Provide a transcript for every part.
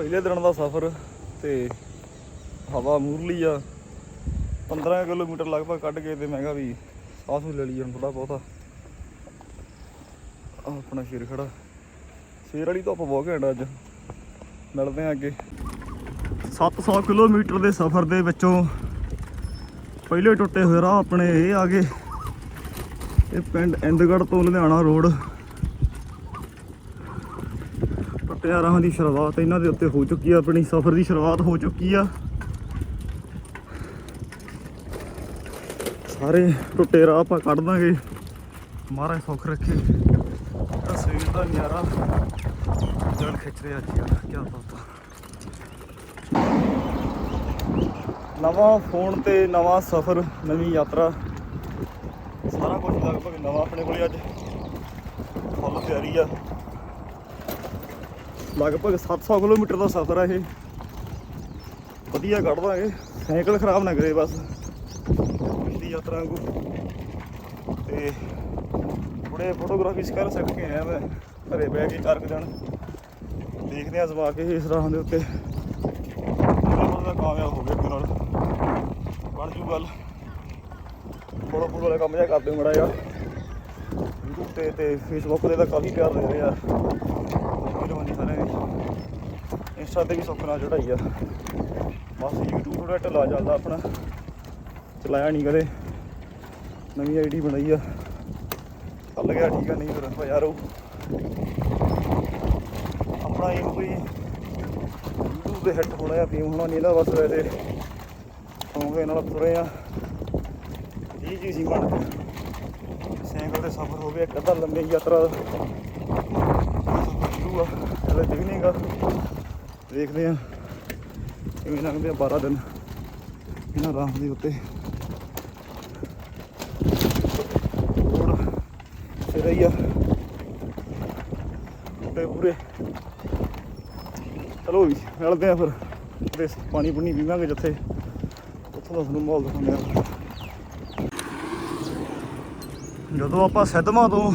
ਪਹਿਲੇ ਦਿਨ ਦਾ ਸਫ਼ਰ ਤੇ ਹਵਾ ਮੂਰਲੀ ਆ। 15 ਕਿਲੋਮੀਟਰ ਲਗਭਗ ਕੱਢ ਕੇ ਤੇ ਮੈਂ ਕਿਹਾ ਵੀ ਸਾਹ ਸੂ ਲੈ ਲਈ ਹੁਣ ਥੋੜਾ ਬਹੁਤਾ। ਆਪਣਾ ਸ਼ੇਰ ਖੜਾ। ਸ਼ੇਰ ਵਾਲੀ ਧੁੱਪ ਬਹੁਤ ਘੈਂਟ ਅੱਜ। ਮਿਲਦੇ ਆ ਅੱਗੇ। 700 ਕਿਲੋਮੀਟਰ ਦੇ ਸਫ਼ਰ ਦੇ ਵਿੱਚੋਂ ਪਹਿਲੇ ਟੁੱਟੇ ਹੋਏ ਰਾਹ ਆਪਣੇ ਇਹ ਆ ਗਏ। ਇਹ ਪਿੰਡ ਇੰਦਗੜ੍ਹ ਤੋਂ ਲੁਧਿਆਣਾ ਰੋਡ। ਟੁੱਟਿਆ ਦੀ ਸ਼ੁਰੂਆਤ ਇਹਨਾਂ ਦੇ ਉੱਤੇ ਹੋ ਚੁੱਕੀ ਆ, ਆਪਣੀ ਸਫ਼ਰ ਦੀ ਸ਼ੁਰੂਆਤ ਹੋ ਚੁੱਕੀ ਆ। ਸਾਰੇ ਟੁੱਟੇ ਰਾਹ ਆਪਾਂ ਕੱਢ ਦਾਂਗੇ। ਮਹਾਰਾਜ ਸੁੱਖ ਰੱਖੇ। ਤਸਵੀਰ ਦਾ ਨਜ਼ਾਰਾ ਜਲ ਖਿੱਚ ਰਿਹਾ ਜੀ ਕੀ ਬਾਤ ਨਵਾਂ ਫੋਨ ਤੇ ਨਵਾਂ ਸਫ਼ਰ, ਨਵੀਂ ਯਾਤਰਾ। ਸਾਰਾ ਕੁਝ ਲਗਭਗ ਨਵਾਂ ਆਪਣੇ ਕੋਲੇ ਅੱਜ। ਫੁੱਲ ਤਿਆਰੀ ਆ। ਲਗਭਗ 700 ਕਿਲੋਮੀਟਰ ਦਾ ਸਫ਼ਰ ਆ ਇਹ। ਵਧੀਆ ਕੱਢ ਦਾਂਗੇ। ਸਾਈਕਲ ਖਰਾਬ ਨਾ ਕਰੇ ਬਸ। ਪਿਛਲੀ ਯਾਤਰਾ ਵਾਂਗੂ। ਤੇ ਬੜੇ ਫੋਟੋਗ੍ਰਾਫੀ ਕਰ ਸਕ ਕੇ ਆਇਆ ਮੈਂ। ਘਰੇ ਬਹਿ ਕੇ ਚਾਰ ਕੁ ਦਿਨ ਦੇਖਦੇ ਆ ਜ਼ਮਾ ਕੇ ਇਸ ਰਾਹ ਦੇ ਉੱਤੇ। ਉਹਦਾ ਕਾਮਯਾਬ ਹੋ ਗਿਆ ਇੱਕ ਨਾਲ। ਬਣ ਜੂ ਗੱਲ। ਫੋਟੋ ਫੋਟੋ ਵਾਲਾ ਕੰਮ ਜਿਹਾ ਕਰਦੇ ਮੜਾ ਯਾਰ YouTube ਤੇ ਤੇ Facebook ਤੇ ਤਾਂ ਕਾਫੀ ਪਿਆਰ ਦੇ ਰਹੇ ਆ। ਸਾਰਿਆਂ ਦੀ ਇੰਸਟਾ ਤੇ ਵੀ ਸੁੱਖ ਨਾਲ ਚੜਾਈ ਆ। ਬਸ YouTube ਥੋੜਾ ਢਿੱਲਾ ਚੱਲਦਾ ਆਪਣਾ। ਚਲਾਇਆ ਨਹੀਂ ਕਦੇ। ਨਵੀਂ ਆਈਡੀ ਬਣਾਈ ਆ। ਚੱਲ ਗਿਆ, ਠੀਕ ਆ, ਨਹੀਂ ਫਿਰ ਹਜ਼ਾਰ ਹੋਊ ਆਪਣਾ ਇਹ ਕੋਈ YouTube ਦੇ ਹਿੱਟ ਹੋਣਾ ਆ ਫੇਮ ਹੋਣਾ ਨਹੀਂ ਇਹਦਾ ਬਸ ਵੈਸੇ। ਸੌਂਗੇ ਨਾਲ ਤੁਰੇ ਆ। ਇਹ ਜੀ ਸੀ ਬਣ ਕੇ ਸਾਈਕਲ ਤੇ ਸਫ਼ਰ ਹੋ ਗਿਆ, ਇੱਕ ਅੱਧਾ ਲੰਮੀ ਯਾਤਰਾ ਸਫ਼ਰ ਸ਼ੁਰੂ ਆ। ਹਲੇ ਦਿਖਣੇਗਾ ਦੇਖਦੇ ਆ ਕਿਵੇਂ ਲੰਘਦੇ ਆ 12 ਦਿਨ। ਇਹਨਾਂ ਰਾਹ ਦੇ ਉੱਤੇ। ਰੋਡ ਫਿਰ ਹੀ ਆ। ਤੇ ਪੂਰੇ। ਚਲੋ ਵੀ ਮਿਲਦੇ ਆ ਫਿਰ। ਤੇ ਪਾਣੀ ਪੁਣੀ ਪੀਵਾਂਗੇ ਜਿੱਥੇ। ਉੱਥੋਂ ਦਾ ਤੁਹਾਨੂੰ ਮਾਹੌਲ ਦਿਖਾਉਂਦੇ ਆ ਜਦੋਂ ਆਪਾਂ ਸਿੱਧਵਾਂ ਤੋਂ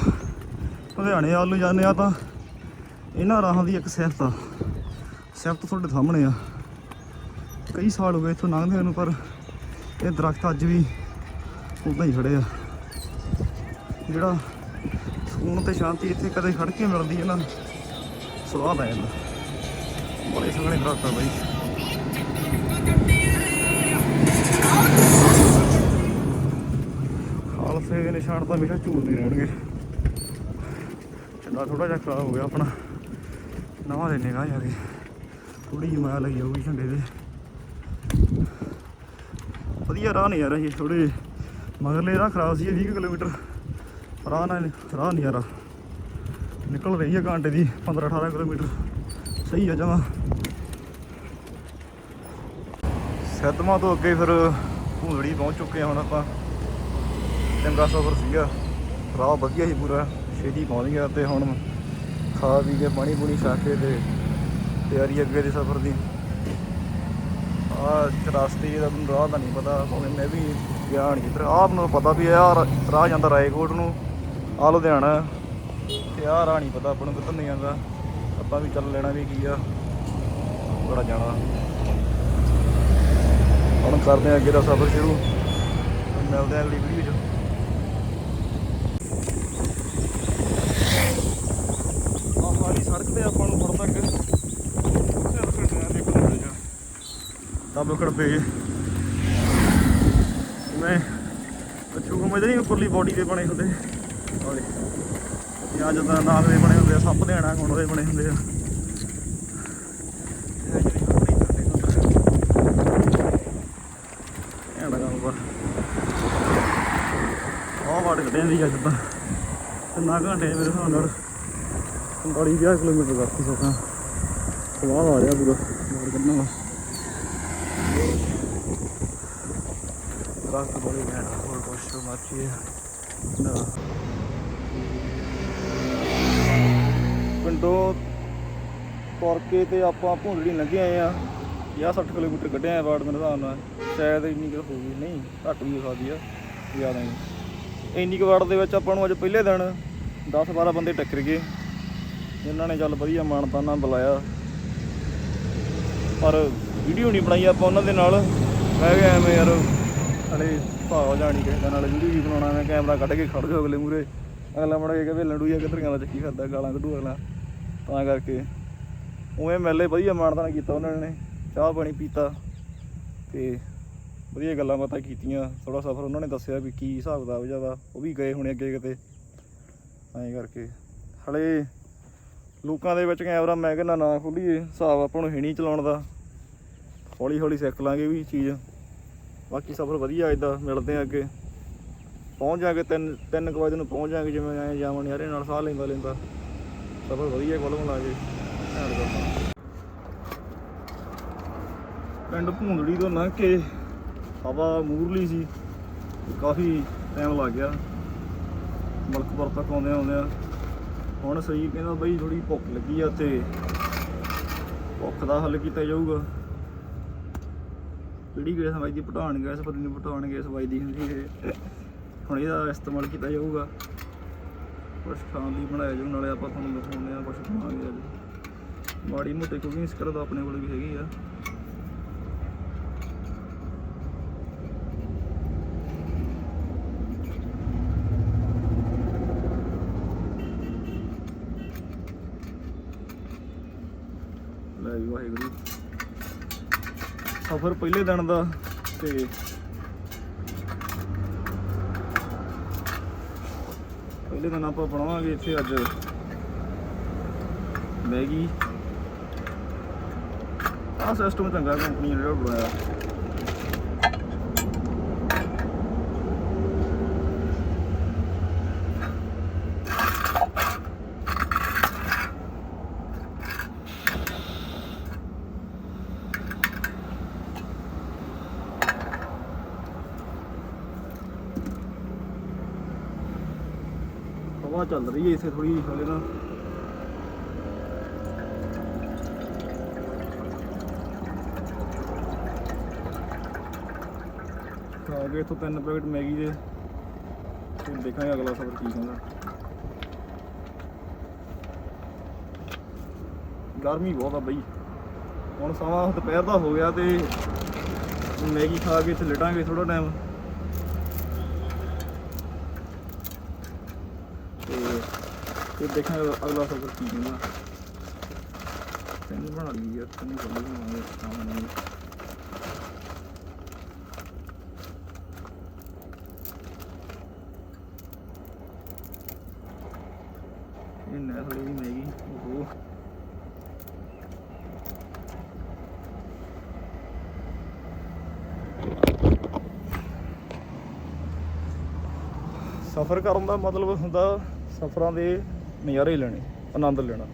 ਲੁਧਿਆਣੇ ਵੱਲ ਨੂੰ ਜਾਂਦੇ ਆ ਤਾਂ ਇਹਨਾਂ ਰਾਹਾਂ ਦੀ ਇੱਕ ਸਿਫਤ ਆ। ਸਿਫਤ ਤੁਹਾਡੇ ਸਾਹਮਣੇ ਆ। ਕਈ ਸਾਲ ਹੋ ਗਏ ਇੱਥੋਂ ਲੰਘਦੇ ਨੂੰ, ਪਰ ਇਹ ਦਰਖਤ ਅੱਜ ਵੀ ਉਦਾਂ ਹੀ ਖੜੇ ਆ। ਜਿਹੜਾ ਸਕੂਨ ਤੇ ਸ਼ਾਂਤੀ ਇੱਥੇ ਕਦੇ ਖੜ ਕੇ ਮਿਲਦੀ ਹੈ ਨਾ ਸਵਾਦ ਆ ਜਾਂਦਾ। ਬੜੇ ਸੋਹਣੇ ਦਰਖਤ ਆ ਬਾਈ। ਖਾਲਸੇ ਦੇ ਨਿਸ਼ਾਨ ਤਾਂ ਹਮੇਸ਼ਾ ਝੂਲਦੇ ਰਹਿਣਗੇ। ਝੰਡਾ ਥੋੜਾ ਜਿਹਾ ਖਰਾਬ ਹੋ ਗਿਆ ਆਪਣਾ। ਨਵਾਂ ਲੈਣੇ ਗਾ ਜਾ ਕੇ। ਥੋੜੀ ਜਿਹੀ ਮਾਇਆ ਲੱਗੀ ਹੋਊਗੀ ਝੰਡੇ ਦੇ ਵਧੀਆ ਰਾਹ ਨਹੀਂ ਯਾਰ ਇਹ ਥੋੜੇ ਮਗਰਲੇ ਰਾਹ ਖਰਾਬ ਸੀ ਇਹ 20 ਕੁ ਕਿਲੋਮੀਟਰ। ਰਾਹ ਨਾਲ ਰਾਹ ਨਹੀਂ ਯਾਰ ਨਿਕਲ ਰਹੀ ਹੈ ਘੰਟੇ ਦੀ 15 18 ਕਿਲੋਮੀਟਰ। ਸਹੀ ਆ ਜਮਾ। ਸੈਦਮਾ ਤੋਂ ਅੱਗੇ ਫਿਰ ਭੂੰਦੜੀ ਪਹੁੰਚ ਚੁੱਕੇ ਹਾਂ ਹੁਣ ਆਪਾਂ। ਚੰਗਾ ਸਫ਼ਰ ਸੀਗਾ। ਰਾਹ ਵਧੀਆ ਸੀ ਪੂਰਾ, ਛੇਤੀ ਪਹੁੰਚ ਗਿਆ ਤੇ ਹੁਣ ਖਾ ਪੀ ਕੇ ਪਾਣੀ ਪੂਣੀ ਛਕ ਕੇ ਤੇ ਤਿਆਰੀ ਅੱਗੇ ਦੇ ਸਫ਼ਰ ਦੀ। ਆ ਰਸਤੇ ਦਾ ਮੈਨੂੰ ਰਾਹ ਦਾ ਨਹੀਂ ਪਤਾ ਹੁਣ ਮੈਂ ਵੀ ਗਿਆ ਨਹੀਂ ਇੱਧਰ ਆਹ ਮੈਨੂੰ ਪਤਾ ਵੀ ਆ ਰਾਹ ਜਾਂਦਾ ਰਾਏਕੋਟ ਨੂੰ ਆ ਲੁਧਿਆਣਾ। ਤੇ ਆਹ ਰਾਹ ਨਹੀਂ ਪਤਾ ਆਪਾਂ ਨੂੰ ਕਿੱਧਰ ਨਹੀਂ ਜਾਂਦਾ। ਆਪਾਂ ਵੀ ਚੱਲ ਲੈਣਾ ਵੀ ਕੀ ਆ। ਬੜਾ ਜਾਣਾ। ਹੁਣ ਕਰਦੇ ਆ ਅੱਗੇ ਦਾ ਸਫ਼ਰ ਸ਼ੁਰੂ। ਮਿਲਦੇ ਆ ਅਗਲੀ ਵੀਡੀਓ 'ਚ। ਆਹ ਸਾਰੀ ਸੜਕ ਤੇ ਆਪਾਂ ਨੂੰ ਫੜ ਤੱਕ ਦਬ ਖੜਪੇ ਮੈਂ ਅੱਛੂ ਕੋ ਮਜੇ ਨਹੀਂ ਉੱਪਰਲੀ ਬੋਡੀ ਦੇ ਬਣੇ ਹੁੰਦੇ। ਔਰੇ ਇਹ ਅੱਜ ਨਾਲ ਦੇ ਬਣੇ ਹੁੰਦੇ ਆ, ਸੱਪ ਦੇ ਆਣਾ ਕੋਣ ਬਣੇ ਹੁੰਦੇ ਆ। ਇਹ ਆਹ ਵਾਟ ਕੱਢਿਆ ਦੀ ਅੱਜ ਤਾਂ। ਕਿੰਨਾ ਘੰਟੇ ਮੇਰੇ ਹਿਸਾਬ ਨਾਲ। 45 50 ਕਿਲੋਮੀਟਰ ਕਰਤੀ ਸੋਕਾਂ ਸਵਾਦ ਆ ਰਿਹਾ ਪੂਰਾ। ਮਾਰ ਕਰਨਾ ਵਾ। ਦਰਖਤ ਬੜੇ ਘੈਂਟ ਹੋਰ ਕੁਛ ਮਰਚੀ ਨਾ। ਪਿੰਡੋਂ ਤੁਰ ਕੇ ਤੇ ਆਪਾਂ ਭੁੰਦੜੀ ਲੰਘੇ ਆਏ ਆ। 50 60 ਕਿਲੋਮੀਟਰ ਕੱਢਿਆ ਵਾਰਡ ਮੇਰੇ ਹਿਸਾਬ ਨਾਲ। ਸ਼ਾਇਦ ਇੰਨੀ ਕੁ ਹੋ ਗਈ ਨਹੀਂ ਘੱਟ ਵੀ ਹੋ ਸਕਦੀ ਆ ਜ਼ਿਆਦਾ ਨਹੀਂ। ਇੰਨੀ ਕੁ ਵਾਰਡ ਦੇ ਵਿੱਚ ਆਪਾਂ ਨੂੰ ਅੱਜ ਪਹਿਲੇ ਦਿਨ 10 12 ਬੰਦੇ ਟੱਕਰ ਗਏ। ਜਿਨ੍ਹਾਂ ਨੇ ਚੱਲ ਵਧੀਆ ਮਾਨਤਾ ਨਾਲ ਬੁਲਾਇਆ। ਪਰ ਵੀਡੀਓ ਨਹੀਂ ਬਣਾਈ ਆਪਾਂ ਉਹਨਾਂ ਦੇ ਨਾਲ। ਮੈਂ ਕਿਹਾ ਐਵੇਂ ਯਾਰ ਹਲੇ ਭਾਅ ਜਾਣੀ ਕਿਸੇ ਨਾਲ। ਵੀਡੀਓ ਵੀ ਬਣਾਉਣਾ ਮੈਂ ਕੈਮਰਾ ਕੱਢ ਕੇ ਖੜ ਜਾ ਅਗਲੇ ਮੂਰੇ ਅਗਲਾ ਮੜਾ ਕੇ ਲੰਡੂ ਜਾਂ ਕਿੱਧਰ ਗਿਆ ਚੱਕੀ ਫਿਰਦਾ, ਗਾਲਾਂ ਕੱਢੂ ਅਗਲਾ। ਤਾਂ ਕਰਕੇ ਉਵੇਂ ਮੇਲੇ ਵਧੀਆ ਮਾਣਦਾਨ ਕੀਤਾ ਉਹਨਾਂ ਨੇ। ਚਾਹ ਪਾਣੀ ਪੀਤਾ ਤੇ ਵਧੀਆ ਗੱਲਾਂ ਬਾਤਾਂ ਕੀਤੀਆਂ। ਥੋੜਾ ਸਫ਼ਰ ਉਹਨਾਂ ਨੇ ਦੱਸਿਆ ਵੀ ਕੀ ਹਿਸਾਬ ਕਿਤਾਬ ਜ਼ਿਆਦਾ ਉਹ ਵੀ ਗਏ ਹੋਣੇ ਅੱਗੇ ਕਿਤੇ। ਐਂ ਕਰਕੇ। ਹਲੇ ਲੋਕਾਂ ਦੇ ਵਿੱਚ ਕੈਮਰਾ, ਮੈਂ ਕਹਿੰਦਾ ਨਾ ਖੋਲੀਏ, ਹਿਸਾਬ ਆਪਾਂ ਨੂੰ ਹੈ ਨਹੀਂ ਚਲਾਉਣ ਦਾ। ਹੌਲੀ ਹੌਲੀ ਸਿੱਖ ਲਾਂਗੇ ਵੀ ਚੀਜ਼। ਬਾਕੀ ਸਫ਼ਰ ਵਧੀਆ ਇਦਾਂ, ਮਿਲਦੇ ਆ ਅੱਗੇ। ਪਹੁੰਚ ਜਾਗੇ ਤਿੰਨ ਤਿੰਨ ਕੁ ਵਜੇ ਨੂੰ ਪਹੁੰਚ ਜਾਗੇ, ਜਿਵੇਂ ਐਂ ਜਾਵਣ ਯਾਰੇ ਨਾਲ, ਸਾਹ ਲੈਂਦਾ ਲੈਂਦਾ। ਸਫ਼ਰ ਵਧੀਆ ਕੋਲ ਲਾ ਕੇ ਪਿੰਡ ਭੂੰਦੜੀ ਤੋਂ ਲੰਘ ਕੇ ਹਵਾ ਮੂਰਲੀ ਸੀ। ਕਾਫੀ ਟਾਈਮ ਲੱਗ ਗਿਆ। ਮਲਕਪੁਰ ਤੱਕ ਆਉਂਦੇ ਆਉਂਦੇ ਆ ਹੁਣ ਸਹੀ ਕਹਿੰਦਾ ਬਈ ਥੋੜੀ ਭੁੱਖ ਲੱਗੀ ਆ ਤੇ ਭੁੱਖ ਦਾ ਹੱਲ ਕੀਤਾ ਜਾਊਗਾ। ਕਿਹੜੀ ਗੈਸ ਵੱਜਦੀ ਪਟਾਣ ਗੈਸ, ਪਤਾ ਨਹੀਂ ਪਟਾਣ ਗੈਸ ਵੱਜਦੀ ਹੁੰਦੀ ਇਹ ਹੁਣ ਇਹਦਾ ਇਸਤੇਮਾਲ ਕੀਤਾ ਜਾਊਗਾ। ਕੁਛ ਖਾਣ ਲਈ ਬਣਾਇਆ ਜਾਊ, ਨਾਲੇ ਆਪਾਂ ਤੁਹਾਨੂੰ ਦਿਖਾਉਂਦੇ ਆ ਕੁਛ ਖਾਣਗੇ ਅੱਜ। ਮਾੜੀ ਮੋਟੀ ਕੁਕਿੰਗ ਸਕਿੱਲ ਤਾਂ ਆਪਣੇ ਕੋਲ ਵੀ ਹੈਗੀ ਆ ਲੈ ਵੀ ਵਾਹਿਗੁਰੂ ਸਫ਼ਰ ਪਹਿਲੇ ਦਿਨ ਦਾ ਤੇ ਪਹਿਲੇ ਦਿਨ ਆਪਾਂ ਬਣਾਵਾਂਗੇ ਇੱਥੇ ਅੱਜ ਮੈਗੀ। ਆਹ ਸਿਸਟਮ ਚੰਗਾ ਕੰਪਨੀ ਨੇ ਜਿਹੜਾ ਬਣਾਇਆ ਹਵਾ ਚੱਲ ਰਹੀ ਹੈ ਇੱਥੇ ਥੋੜੀ ਹਲੇ ਨਾ ਖਾ ਗਏ ਇੱਥੋਂ ਤਿੰਨ ਪੈਕਟ ਮੈਗੀ ਦੇ, ਫਿਰ ਦੇਖਾਂਗੇ ਅਗਲਾ ਸਫ਼ਰ ਕੀ ਹੁੰਦਾ। ਗਰਮੀ ਬਹੁਤ ਆ ਬਈ। ਹੁਣ ਸਮਾਂ ਦੁਪਹਿਰ ਦਾ ਹੋ ਗਿਆ ਤੇ ਮੈਗੀ ਖਾ ਕੇ ਇੱਥੇ ਲਟਾਂਗੇ ਥੋੜਾ ਟਾਈਮ ਤੇ ਫਿਰ ਦੇਖਾਂਗੇ ਅਗਲਾ ਸਫ਼ਰ ਕੀ ਹੁੰਦਾ। ਤੈਨੂੰ ਬਣਾ ਲਈ ਯਾਰ, ਤੈਨੂੰ ਬਣਾ ਲਈ ਸਾਹਮਣੇ ਇਹ ਨਸਲ ਦੀ ਮੈਗੀ ਉਹ ਸਫ਼ਰ ਕਰਨ ਦਾ ਮਤਲਬ ਹੁੰਦਾ ਸਫ਼ਰਾਂ ਦੇ ਨਜ਼ਾਰੇ ਹੀ ਲੈਣੇ, ਆਨੰਦ ਲੈਣਾ।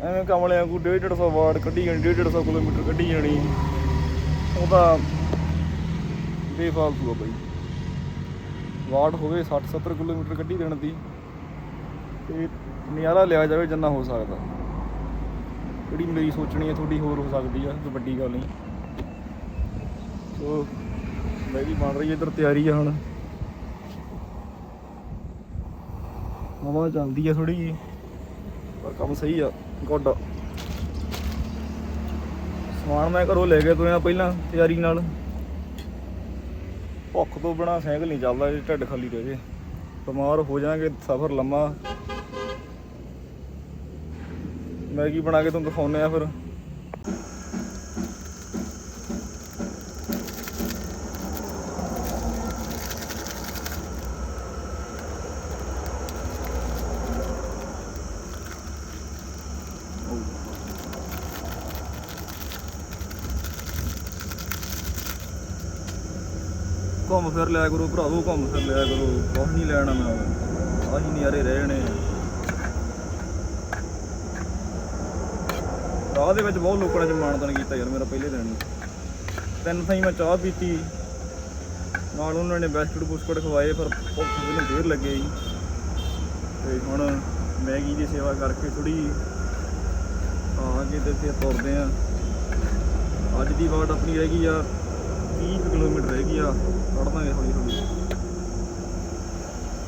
ਐਵੇਂ ਕਮਲਿਆਂ ਕੋ 150 ਵਾਟ ਕੱਢੀ ਜਾਣੀ 150 ਕਿਲੋਮੀਟਰ ਕੱਢੀ ਜਾਣੀ। ਉਹਦਾ ਬੇਫਾਲਤੂ ਆ ਬਈ। ਵਾਟ ਹੋਵੇ 60 70 ਕਿਲੋਮੀਟਰ ਕੱਢੀ ਦੇਣ ਦੀ, ਤੇ ਨਜ਼ਾਰਾ ਲਿਆ ਜਾਵੇ ਜਿੰਨਾ ਹੋ ਸਕਦਾ। ਜਿਹੜੀ ਮੇਰੀ ਸੋਚਣੀ ਹੈ, ਤੁਹਾਡੀ ਹੋਰ ਹੋ ਸਕਦੀ ਆ ਕੋਈ ਵੱਡੀ ਗੱਲ ਨਹੀਂ। ਸੋ ਮੈਗੀ ਬਣ ਰਹੀ ਹੈ ਇੱਧਰ ਤਿਆਰੀ ਆ ਹੁਣ। ਹਵਾ ਚੱਲਦੀ ਆ ਥੋੜੀ ਜੀ ਪਰ ਕੰਮ ਸਹੀ ਆ, ਗੁੱਡ ਸਮਾਨ ਮੈਂ ਘਰੋਂ ਲੈ ਕੇ ਤੋਇਆ ਪਹਿਲਾਂ ਤਿਆਰੀ ਨਾਲ। ਭੁੱਖ ਤੋਂ ਬਿਨਾ ਸਾਈਕਲ ਨਹੀਂ ਚੱਲਦਾ ਜੇ ਢਿੱਡ ਖਾਲੀ ਰਹਿ ਜੇ। ਬਿਮਾਰ ਹੋ ਜਾਾਂਗੇ ਸਫ਼ਰ ਲੰਮਾ। ਮੈਗੀ ਬਣਾ ਕੇ ਤੁਹਾਨੂੰ ਦਿਖਾਉਨੇ ਆ ਫਿਰ? ਘੁੰਮ ਫਿਰ ਲਿਆ ਕਰੋ, ਭਰਾਵੋ ਘੁੰਮ ਫਿਰ ਲਿਆ ਕਰੋ। ਕੁਛ ਨਹੀਂ ਲੈਣਾ ਮੈਂ ਆਹੀ ਨਜ਼ਾਰੇ ਰਹਿ ਆ ਰਾਹ ਦੇ ਵਿੱਚ ਬਹੁਤ ਲੋਕਾਂ ਨੇ ਮਾਣਦਾਨ ਕੀਤਾ ਯਾਰ, ਮੇਰਾ ਪਹਿਲੇ ਦਿਨ ਤਿੰਨ ਥਾਈ ਮੈਂ ਚਾਹ ਪੀਤੀ। ਨਾਲ ਉਹਨਾਂ ਨੇ ਬਿਸਕੁਟ ਬੁਸਕੁਟ ਖਵਾਏ, ਪਰ ਭੁੱਖ ਮੈਨੂੰ ਦੇਰ ਲੱਗੇ ਜੀ। ਤੇ ਹੁਣ ਮੈਗੀ ਦੀ ਸੇਵਾ ਕਰਕੇ ਥੋੜੀ ਆ ਕੇ ਤੇ ਫਿਰ ਤੁਰਦੇ ਆ। ਅੱਜ ਦੀ ਵਾਟ ਆਪਣੀ ਰਹਿ ਗਈ ਆ। 30 ਕੁ ਕਿਲੋਮੀਟਰ ਰਹਿ ਗਈ ਆ ਕੱਢ ਦਾਂਗੇ ਹੌਲੀ ਹੌਲੀ।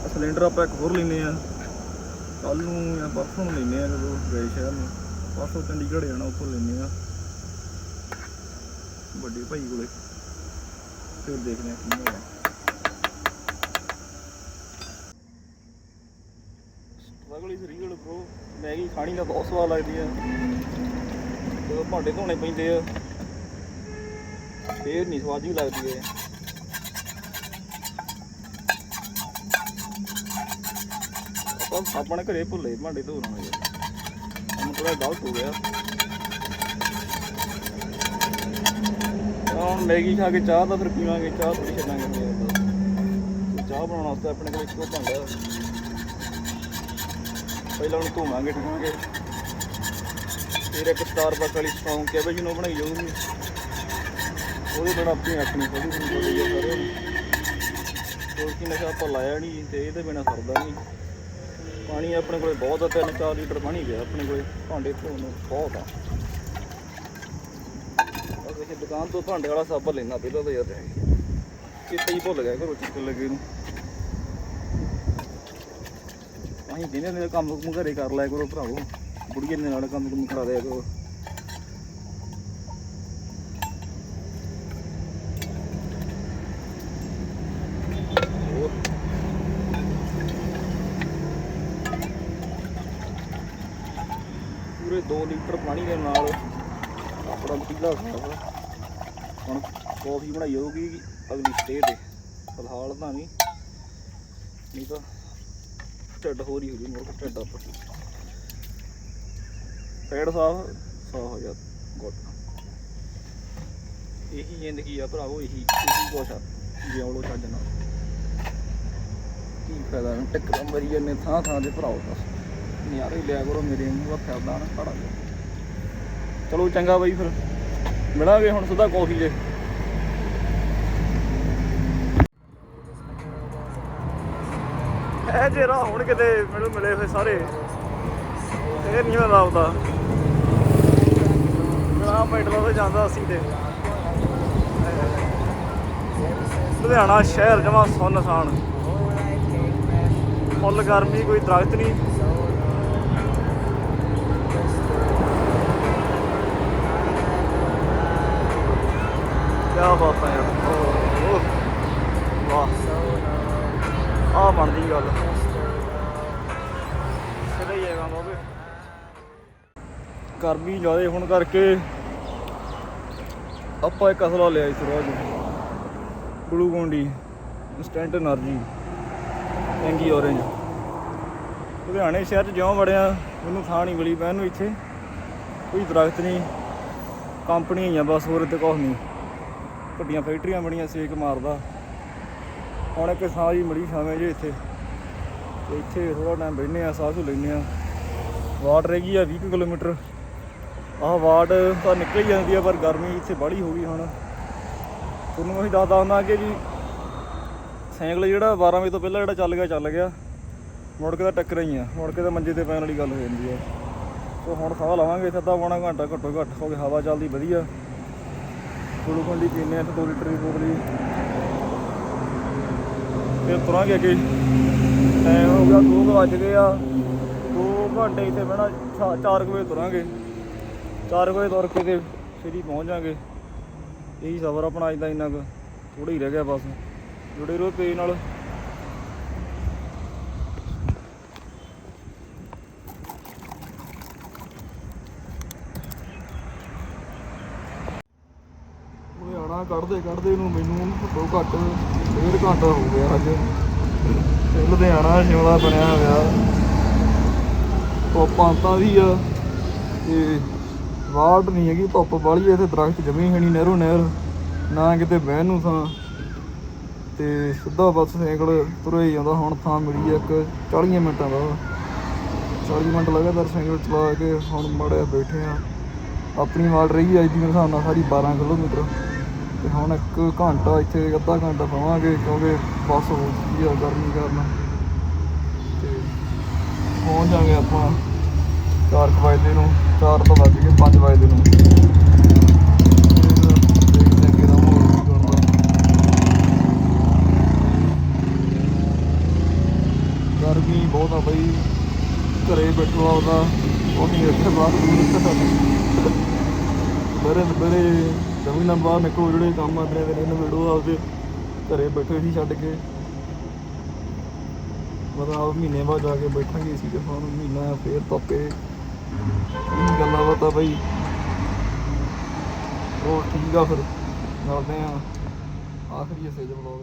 ਆਹ ਸਿਲੰਡਰ ਆਪਾਂ ਇੱਕ ਹੋਰ ਲੈਨੇ ਆ। ਕੱਲ ਨੂੰ ਜਾਂ ਪਰਸੋਂ ਨੂੰ ਲੈਨੇ ਆ, ਜਦੋਂ ਗਏ ਸ਼ਹਿਰ ਨੂੰ। ਪਰਸੋਂ ਚੰਡੀਗੜ੍ਹ ਜਾਣਾ, ਉੱਥੋਂ ਲੈਨੇ ਆ। ਵੱਡੇ ਭਾਈ ਕੋਲੇ। ਫਿਰ ਦੇਖਦੇ ਆ ਕੀ ਹੋਇਆ ਸਟਰਗਲ ਇਸ ਰੀਅਲ ਬ్రో ਮੈਗੀ ਖਾਣੀ ਦਾ ਬਹੁਤ ਸਵਾਦ ਲੱਗਦੀ ਆ। ਜਦੋਂ ਭਾਂਡੇ ਧੋਣੇ ਪੈਂਦੇ ਆ। ਫੇਰ ਨਹੀਂ ਸਵਾਦ ਹੀ ਲੱਗਦੀ ਹੈ ਆਪਾਂ ਆਪਣੇ ਘਰੇ ਭੁੱਲੇ ਭਾਂਡੇ ਧੋਣਾ ਯਾਰ ਹੁਣ ਥੋੜਾ ਗਲਤ ਹੋ ਗਿਆ। ਹੁਣ ਮੈਗੀ ਖਾ ਕੇ ਚਾਹ ਤਾਂ ਫਿਰ ਪੀਵਾਂਗੇ, ਚਾਹ ਥੋੜੀ ਛੱਡਾਂਗੇ ਚਾਹ ਬਣਾਉਣ ਵਾਸਤੇ ਆਪਣੇ ਕੋਲ ਇੱਕੋ ਭਾਂਡਾ। ਪਹਿਲਾਂ ਉਹਨੂੰ ਧੋਵਾਂਗੇ, ਠਾਵਾਂਗੇ। ਫਿਰ ਇੱਕ ਸਟਾਰਬਕ ਵਾਲੀ ਸਟਰੋਂਗ ਕੈਬੇਜ ਨੂੰ ਬਣਾਈ ਜਾਊਗੀ। ਉਹਦੇ ਬਿਨਾ ਆਪਣੀ ਆਪਣੀ ਥੋੜੀ ਜਿਹੀ ਸਾਰੇ ਹੋਰ ਕੀ ਨਸ਼ਾ ਆਪਾਂ ਲਾਇਆ ਨਹੀਂ ਤੇ ਇਹਦੇ ਬਿਨਾ ਸਰਦਾ ਨਹੀਂ। ਪਾਣੀ ਆਪਣੇ ਕੋਲੇ ਬਹੁਤ ਆ, ਤਿੰਨ ਚਾਰ ਲੀਟਰ ਪਾਣੀ ਪਿਆ ਆਪਣੇ ਕੋਲੇ, ਭਾਂਡੇ ਧੋਣ ਨੂੰ ਬਹੁਤ ਆ। ਅਗਰ ਇਹ ਦੁਕਾਨ ਤੋਂ ਭਾਂਡੇ ਵਾਲਾ ਸਾਬਣ ਲੈਣਾ ਪਹਿਲਾਂ ਤਾਂ ਯਾਰ। ਚਿੱਤੇ ਹੀ ਭੁੱਲ ਗਿਆ ਘਰੋਂ ਚਿੱਤੇ ਲੱਗੇ ਨੂੰ। ਅਸੀਂ ਦਿਨੇ ਦਿਨੇ ਕੰਮ ਕੁਮ ਘਰੇ ਕਰ ਲਿਆ ਕਰੋ ਭਰਾਵੋ। ਬੁੜੀਏ ਦੇ ਨਾਲ ਕੰਮ ਕੁਮ ਕਰਾ ਦਿਆ ਕਰੋ ਹੋਰ ਪੂਰੇ 2 ਲੀਟਰ ਪਾਣੀ ਦੇ ਨਾਲ ਆਪਣਾ ਪਤੀਲਾ ਹੁਣ ਕੌਫੀ ਬਣਾਈ ਜਾਊਗੀ ਅਗਲੀ ਸਟੇ ਤੇ। ਫਿਲਹਾਲ ਤਾਂ ਨਹੀਂ। ਨਹੀਂ ਤਾਂ ਢਿੱਡ ਹੋਰ ਹੀ ਹੋ ਜੂ ਮੋਰ ਢਿੱਡ ਆਪ ਪੇੜ ਸਾਫ਼ ਸਾਫ਼ ਹੋ ਜਾ ਗੁੱਡ ਇਹੀ ਜ਼ਿੰਦਗੀ ਆ ਭਰਾਵੋ, ਇਹੀ ਇਹੀ ਕੁਛ ਆ। ਜਿਉਂ ਲੋ ਚੱਜ ਨਾਲ ਕੀ ਫਾਇਦਾ ਟੱਕਰਾਂ ਮਰੀ ਜੰਨੇ ਥਾਂ ਥਾਂ ਦੇ ਭਰਾਓ ਬਸ। ਨਿਆਰੇ ਲਿਆ ਕਰੋ ਮੇਰੇ ਮੂੰਹ ਹੱਥ ਫਾਇਦਾ ਨਾ ਖੜਾ ਚਲੋ ਚੰਗਾ ਬਾਈ ਫਿਰ। ਮਿਲਾਂਗੇ ਹੁਣ ਸਿੱਧਾ ਕਾਫੀ ਜੇ। ਐ ਜਿਹੜਾ ਹੁਣ ਕਿਤੇ ਮੈਨੂੰ ਮਿਲੇ ਹੋਏ ਸਾਰੇ, ਇਹ ਨਹੀਂ ਮੈਂ ਲਾਉਂਦਾ ਮੇਰਾ ਪੈਟਰੋਲ ਤੇ ਜਾਂਦਾ ਅਸੀਂ ਤੇ। ਲੁਧਿਆਣਾ ਸ਼ਹਿਰ ਜਮਾ ਸੁੰਨਸਾਨ। ਫੁੱਲ ਗਰਮੀ, ਕੋਈ ਦਰਖਤ ਨਹੀਂ। ਗਰਮੀ ਜ਼ਿਆਦਾ ਹੋਣ ਕਰਕੇ ਆਪਾਂ ਇੱਕ ਅਸਲਾ ਲਿਆ ਇਸ ਰੋਜ਼ Glucon D instant energy tangy orange ਲੁਧਿਆਣੇ ਸ਼ਹਿਰ 'ਚ ਜਿਉਂ ਵੜਿਆ, ਮੈਨੂੰ ਥਾਂ ਨਹੀਂ ਮਿਲੀ ਬਹਿਣ ਨੂੰ ਇੱਥੇ। ਕੋਈ ਦਰਖਤ ਨਹੀਂ ਕੰਪਨੀ ਆ ਬਸ, ਹੋਰ ਤੇ ਕੁਝ ਨਹੀਂ। ਵੱਡੀਆਂ ਫੈਕਟਰੀਆਂ ਬਣੀਆਂ ਸੇਕ ਮਾਰਦਾ ਹੁਣ ਇੱਕ ਸਾਹ ਜੀ ਮਿਲੀ ਛਾਵੇਂ ਜੇ ਇੱਥੇ। ਤੇ ਇੱਥੇ ਥੋੜਾ ਟਾਈਮ ਬੈਠਨੇ ਆ ਸਾਹ ਸੁ ਲੈਨੇ ਆ। ਵਾਟ ਰਹਿ ਗਈ ਆ 20 ਕਿਲੋਮੀਟਰ। ਆਹ ਵਾਟ ਤਾਂ ਨਿਕਲ ਹੀ ਜਾਂਦੀ ਆ, ਪਰ ਗਰਮੀ ਇੱਥੇ ਬਾਹਲੀ ਹੋ ਗਈ ਹੁਣ। ਤੁਹਾਨੂੰ ਅਸੀਂ ਦੱਸਦਾ ਹੁੰਦਾ ਕਿ ਜੀ ਸਾਈਕਲ ਜਿਹੜਾ 12 ਵਜੇ ਤੋਂ ਪਹਿਲਾਂ ਜਿਹੜਾ ਚੱਲ ਗਿਆ ਚੱਲ ਗਿਆ। ਮੁੜ ਕੇ ਤਾਂ ਟੱਕਰ ਹੀ ਆ। ਮੁੜ ਕੇ ਤਾਂ ਮੰਜੇ ਤੇ ਪੈਣ ਵਾਲੀ ਗੱਲ ਹੋ ਜਾਂਦੀ ਆ। ਸੋ ਹੁਣ ਸਾਹ ਲਵਾਂਗੇ ਸੱਦਾ ਅੱਧਾ ਪੌਣਾ ਘੰਟਾ ਘੱਟੋ ਘੱਟ ਹੋ ਗਿਆ ਹਵਾ ਚੱਲਦੀ ਵਧੀਆ। ਗਲੂਕੋਨ ਡੀ ਪੀਨੇ ਆ ਤੇ 2 ਲੀਟਰ ਦੀ ਬੋਤਲ ਫਿਰ ਤੁਰਾਂਗੇ ਅੱਗੇ। ਟਾਈਮ ਹੋ ਗਿਆ 2 ਵੱਜ ਗਏ ਆ। 2 ਘੰਟੇ ਇੱਥੇ ਬਹਿਣਾ 4 ਵਜੇ ਤੁਰਾਂਗੇ। 4 ਵਜੇ ਤੁਰ ਕੇ ਤੇ ਸਿੱਧੀ ਪਹੁੰਚ ਜਾਾਂਗੇ। ਇਹੀ ਸਫ਼ਰ ਆਪਣਾ ਅੱਜ ਦਾ ਇੰਨਾ ਕੁ। ਥੋੜਾ ਹੀ ਰਹਿ ਗਿਆ ਬਸ। ਜੁੜੇ ਰਹੋ ਪੇਜ ਨਾਲ। ਲੁਧਿਆਣਾ ਕੱਢਦੇ ਕੱਢਦੇ ਨੂੰ ਮੈਨੂੰ ਘੱਟੋ ਘੱਟ ਡੇਢ ਘੰਟਾ ਹੋ ਗਿਆ ਅੱਜ। ਤੇ ਲੁਧਿਆਣਾ, ਸ਼ਿਮਲਾ ਬਣਿਆ ਹੋਇਆ। ਧੁੱਪਾਂ ਤਾਂ ਵੀ ਆ ਤੇ ਵਾਟ ਨਹੀਂ ਹੈਗੀ, ਧੁੱਪ ਵਾਲੀ ਇੱਥੇ ਦਰਖਤ ਜਮੀ ਹੈ ਨਹੀਂ ਨਹਿਰੋ ਨਹਿਰ, ਨਾ ਕਿਤੇ ਬਹਿਣ ਨੂੰ ਥਾਂ। ਤੇ ਸਿੱਧਾ ਬੱਸ ਸਾਈਕਲ ਤੁਰੇ ਜਾਂਦਾ, ਹੁਣ ਥਾਂ ਮਿਲੀ ਇੱਕ 40 ਮਿੰਟਾਂ ਦਾ। 40 ਮਿੰਟ ਲਗਾਤਾਰ ਸਾਈਕਲ ਚਲਾ ਕੇ ਹੁਣ ਮੜਿਆ ਬੈਠੇ ਆ ਆਪਣੀ ਵਾਟ ਰਹੀ ਅੱਜ ਦੀ ਮੇਰੇ ਹਿਸਾਬ ਨਾਲ ਸਾਰੀ 12 ਕਿਲੋਮੀਟਰ। ਤੇ ਹੁਣ ਇੱਕ ਘੰਟਾ, ਇੱਥੇ ਅੱਧਾ ਘੰਟਾ ਪਾਵਾਂਗੇ ਕਿਉਂਕਿ ਬੱਸ ਹੋ ਚੁੱਕੀ ਆ ਗਰਮੀ ਕਾਰਨ। ਤੇ ਪਹੁੰਚ ਜਾਾਂਗੇ ਆਪਾਂ। ਚਾਰ 4 ਵਜੇ ਨੂੰ, ਚਾਰ ਤੋਂ ਵੱਜ ਕੇ 5 ਵਜੇ ਨੂੰ। ਗਰਮੀ ਬਹੁਤ ਆ ਬਈ। ਘਰੇ ਬੈਠੋ ਆਉਂਦਾ ਉਹ ਨਹੀਂ ਇੱਥੇ ਬਾਹਰ ਬਰੇ ਬਰੇ, ਜ਼ਮੀਨਾਂ ਬਾਹਰ ਨਿਕੋ ਜਿਹੜੇ ਕੰਮ ਆ ਦੇ ਨੇ ਵੀਡੀਓ ਆਪਦੇ। ਘਰੇ ਬੈਠੇ ਸੀ ਛੱਡ ਕੇ। ਮਤਲਬ ਮਹੀਨੇ ਬਾਅਦ ਜਾ ਕੇ ਬੈਠਾਂਗੇ ਸੀ ਤੇ ਹੁਣ ਮਹੀਨਾ, ਫੇਰ ਧੁੱਪੇ ਗੱਲਾਂ ਬਾਤਾਂ ਬਈ। ਹੋਰ ਠੀਕ ਆ ਫਿਰ? ਕਰਦੇ ਆ। ਆਖਰੀ ਹਿੱਸੇ ਦੇ। ਬਲੌਗ